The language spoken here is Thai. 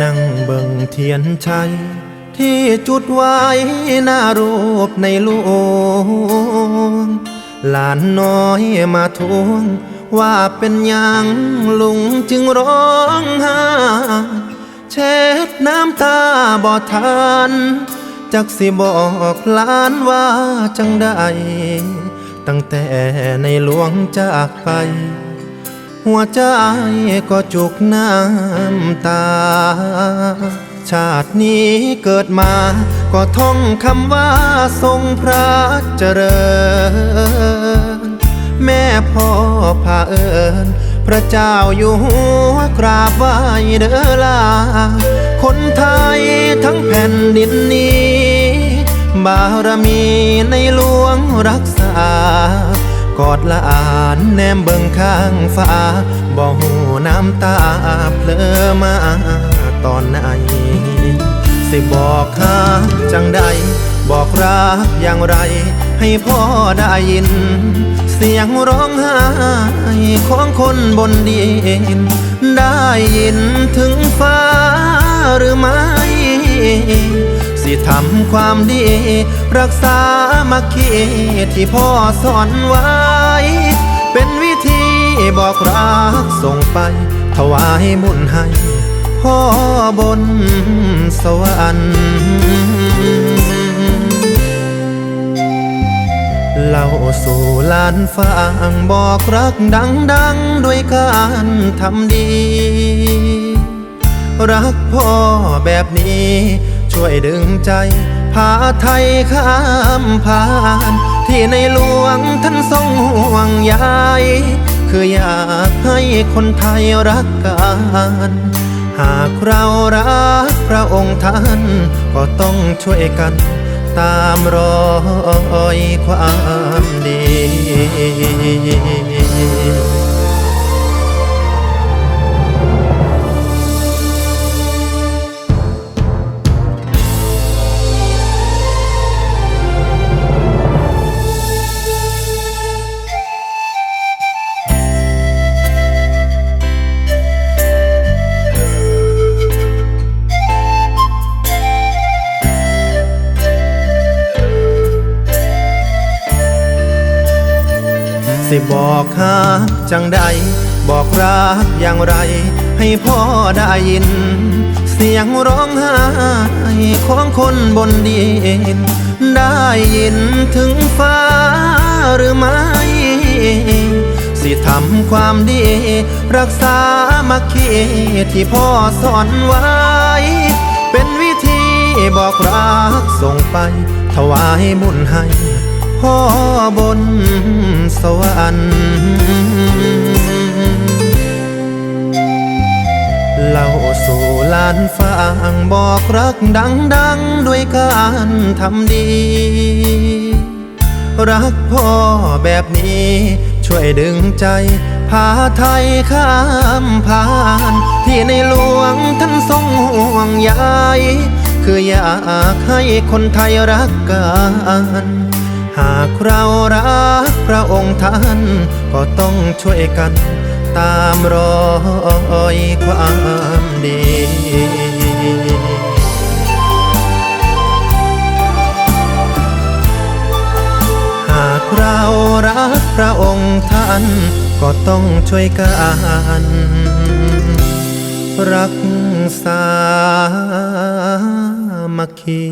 นั่งเบิ่งเทียนชัย ที่จุดไว้หน้ารูปในหลวงหลานน้อยมาทวง ว่าเป็นยังลุงจึงร้องไห้เช็ดน้ำตาบ่ทันจักสิบอกหลานว่าจังใดตั้งแต่ในหลวงจากไป หัวใจก็จุกน้ำตา ชาตินี้เกิดมาก็ท่องคำว่าทรงพระเจริญ แม่พ่อพาเอิญพระเจ้าอยู่หัวกราบไหว้เด้อลา คนไทยทั้งแผ่นดินนี้ บารมีในหลวงรักษา กอดละอานแนมเบิ่งข้างฟ้าบ่หูน้ำตาเพลอมาตอนไหนสิบอกหาจังใดบอกรักอย่างไร ให้พ่อได้ยิน เสียงร้องไห้ของคนบนดิน ได้ยินถึงฟ้าหรือไม่ สิทำความดี รักษามัคคีที่พ่อสอนไว้ เป็นวิธีบอกรักส่งไป ถวายบุญให้ พ่อบนสวรรค์เล่าสู่ลานฟังบอกรักดังๆด้วยการทำดี รักพ่อแบบนี้ ช่วยดึงใจพาไทยข้ามผ่าน ที่ในหลวงท่านทรงห่วงใยคืออยากให้คนไทยรักกัน หากเรารักพระองค์ท่าน ก็ต้องช่วยกันตามรอยความดี สิบอกหาจังใด บอกรักอย่างไร ให้พ่อได้ยิน เสียงร้องไห้ของคนบนดิน ได้ยินถึงฟ้าหรือไม่สิทำความดี รักษามัคคีที่พ่อสอนไว้ เป็นวิธีบอกรักส่งไป ถวายบุญให้ พ่อบนสวรรค์เล่าสู่ลานฟังบอกรักดังๆด้วยการทำดี รักพ่อแบบนี้ช่วยดึงใจ พาไทยข้ามผ่าน ที่ในหลวงท่านทรงห่วงใยคืออยากให้คนไทยรักกันากเรารักพระองค์ท่านก็ต้องช่วยกันตามรอยความดีหากเรารักพระองค์ท่านก็ต้องช่วยกันรักษามัคคี